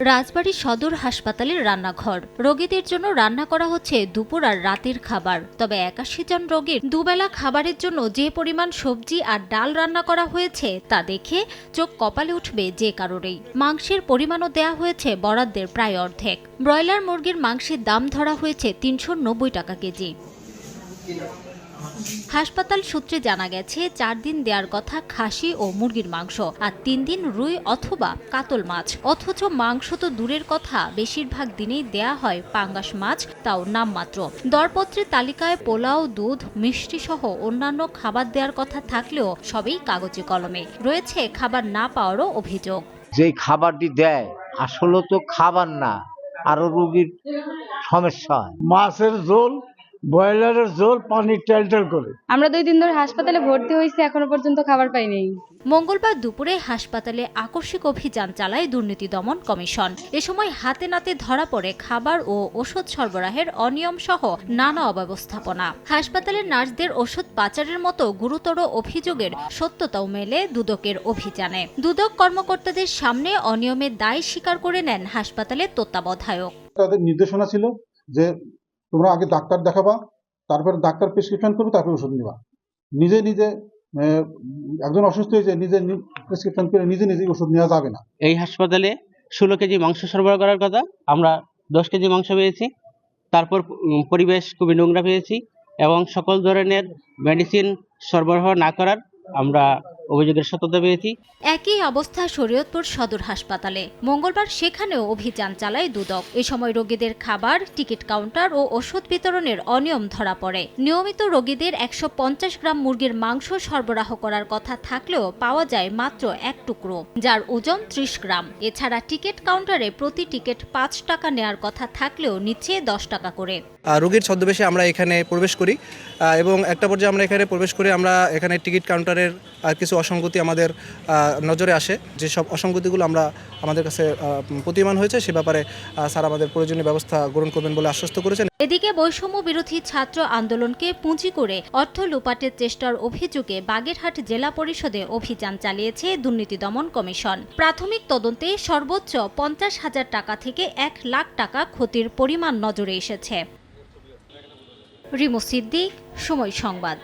রাজবাড়ী সদর হাসপাতালের রান্নাঘর। রোগীদের জন্য রান্না করা হচ্ছে দুপুর আর রাতের খাবার। তবে একাশি জন রোগীর দুবেলা খাবারের জন্য যে পরিমাণ সবজি আর ডাল রান্না করা হয়েছে তা দেখে চোখ কপালে উঠবে যে কারোরই। মাংসের পরিমাণও দেয়া হয়েছে বরাদ্দের প্রায় অর্ধেক। ব্রয়লার মুরগির মাংসের দাম ধরা হয়েছে তিনশো নব্বই টাকা কেজি। হাসপাতাল সূত্রে জানা গেছে চার দিন দেওয়ার কথা খাসি ও মুরগির মাংস আর তিন দিন রুই অথবা কাতল মাছ। অথচ মাংস তো দূরের কথা বেশিরভাগ দিনেই দেয়া হয় পাঙ্গাস মাছ তাও নামমাত্র। দরপত্রের তালিকায় পোলাও দুধ মিষ্টি সহ অন্যান্য খাবার দেওয়ার কথা থাকলেও সবই কাগজে কলমে। রয়েছে খাবার না পাওয়ারও অভিযোগ। যেই খাবারটি দেয় আসলে তো খাবার না আরও রুগীর সমস্যা হয়। মাছের ঝোল ব্রয়লারের ঝোল পানি টেল টেল করে। আমরা দুই দিন ধরে হাসপাতালে ভর্তি হয়েছি এখনও পর্যন্ত খাবার পাইনি মঙ্গলবার দুপুরে হাসপাতালে আকস্মিক অভিযান চালায় দুর্নীতি দমন কমিশন। এ সময় হাতে নাতে ধরা পড়ে খাবার ও ওষুধ সরবরাহের অনিয়ম সহ নানা অব্যবস্থাপনা। হাসপাতালের নার্সদের ওষুধ পাচারের মতো গুরুতর অভিযোগের সত্যতাও মেলে দুদকের অভিযানে। দুদক কর্মকর্তাদের সামনে অনিয়মের দায় স্বীকার করে নেন হাসপাতালের তত্ত্বাবধায়ক। তাদের নির্দেশনা ছিল যে তোমরা আগে ডাক্তার দেখাবা, তারপরে ডাক্তার প্রেসক্রিপশন করবে, তারপরে ওষুধ নিবা। নিজে নিজে একজন অসুস্থ হয়েছে, নিজে প্রেসক্রিপশন করে নিজে নিজে ওষুধ নেওয়া যাবে না। এই হাসপাতালে ষোলো কেজি মাংস সরবরাহ করার কথা, আমরা দশ কেজি মাংস পেয়েছি। তারপর পরিবেশ খুবই নোংরা পেয়েছি এবং সকল ধরনের মেডিসিন সরবরাহ না করার আমরা অভিযোগের সত্যতা পেয়েছি একই অবস্থা শরীয়তপুর সদর হাসপাতালে। মঙ্গলবার সেখানেও অভিযান চালায় দুদক। এ সময় রোগীদের খাবার, টিকিট কাউন্টার ও ওষুধ বিতরণের অনিয়ম ধরা পড়ে। নিয়মিত রোগীদের একশো পঞ্চাশ গ্রাম মুরগির মাংস সরবরাহ করার কথা থাকলেও পাওয়া যায় মাত্র এক টুকরো, যার ওজন ত্রিশ গ্রাম। এছাড়া টিকিট কাউন্টারে প্রতি টিকিট পাঁচ টাকা নেয়ার কথা থাকলেও নিচ্ছে দশ টাকা করে। রোগীর ছদ্মবেশে আমরা এখানে প্রবেশ করি। এবং একটা পর্যায়ে আমরা এখানে প্রবেশ করে আমরা এখানে টিকিট কাউন্টারের কিছু অসঙ্গতি আমাদের নজরে আসে। যেসব অসঙ্গতিগুলো আমরা আমাদের কাছে প্রতিমান হয়েছে, সে ব্যাপারে স্যার আমাদের প্রয়োজনীয় ব্যবস্থা গ্রহণ করবেন বলে আশ্বস্ত করেছেন। এদিকে বৈষম্য বিরোধী ছাত্র আন্দোলনকে পুঁজি করে অর্থ লুপাটের চেষ্টার অভিযোগে বাগেরহাট জেলা পরিষদে অভিযান চালিয়েছে দুর্নীতি দমন কমিশন। প্রাথমিক তদন্তে সর্বোচ্চ পঞ্চাশ হাজার টাকা থেকে এক লাখ টাকা ক্ষতির পরিমাণ নজরে এসেছে। রিমো সিদ্দিক সময় সংবাদ।